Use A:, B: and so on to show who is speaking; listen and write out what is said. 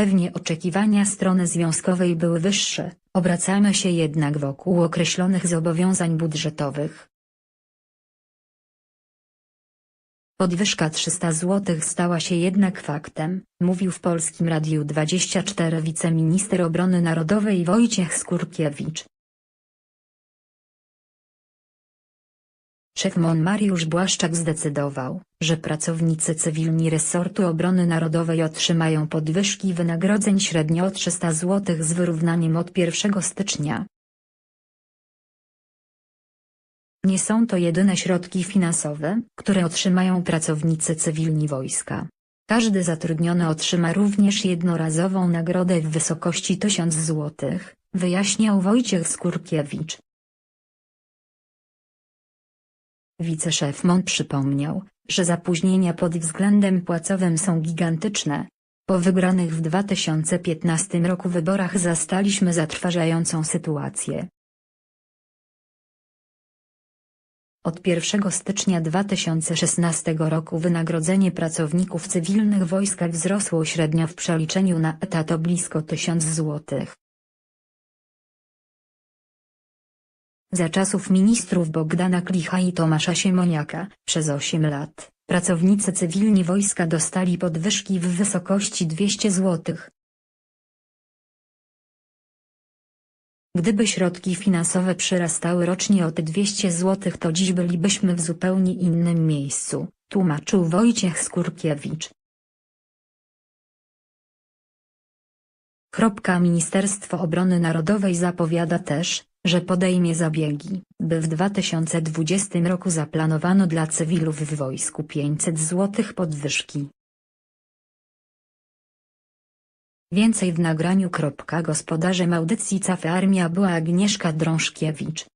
A: Pewnie oczekiwania strony związkowej były wyższe, obracamy się jednak wokół określonych zobowiązań budżetowych. Podwyżka 300 zł stała się jednak faktem, mówił w Polskim Radiu 24 wiceminister obrony narodowej Wojciech Skurkiewicz. Szef MON Mariusz Błaszczak zdecydował, że pracownicy cywilni resortu obrony narodowej otrzymają podwyżki wynagrodzeń średnio o 300 zł z wyrównaniem od 1 stycznia. Nie są to jedyne środki finansowe, które otrzymają pracownicy cywilni wojska. Każdy zatrudniony otrzyma również jednorazową nagrodę w wysokości 1000 zł, wyjaśniał Wojciech Skurkiewicz. Wiceszef MON przypomniał, że zapóźnienia pod względem płacowym są gigantyczne. Po wygranych w 2015 roku wyborach zastaliśmy zatrważającą sytuację. Od 1 stycznia 2016 roku wynagrodzenie pracowników cywilnych wojska wzrosło średnio w przeliczeniu na etat o blisko 1000 zł. Za czasów ministrów Bogdana Klicha i Tomasza Siemoniaka, przez 8 lat, pracownicy cywilni wojska dostali podwyżki w wysokości 200 zł. Gdyby środki finansowe przyrastały rocznie o te 200 zł to dziś bylibyśmy w zupełnie innym miejscu, tłumaczył Wojciech Skurkiewicz. Ministerstwo Obrony Narodowej zapowiada też, że podejmie zabiegi, by w 2020 roku zaplanowano dla cywilów w wojsku 500 zł podwyżki. Więcej w nagraniu. Gospodarzem audycji Cafe Armia była Agnieszka Drążkiewicz.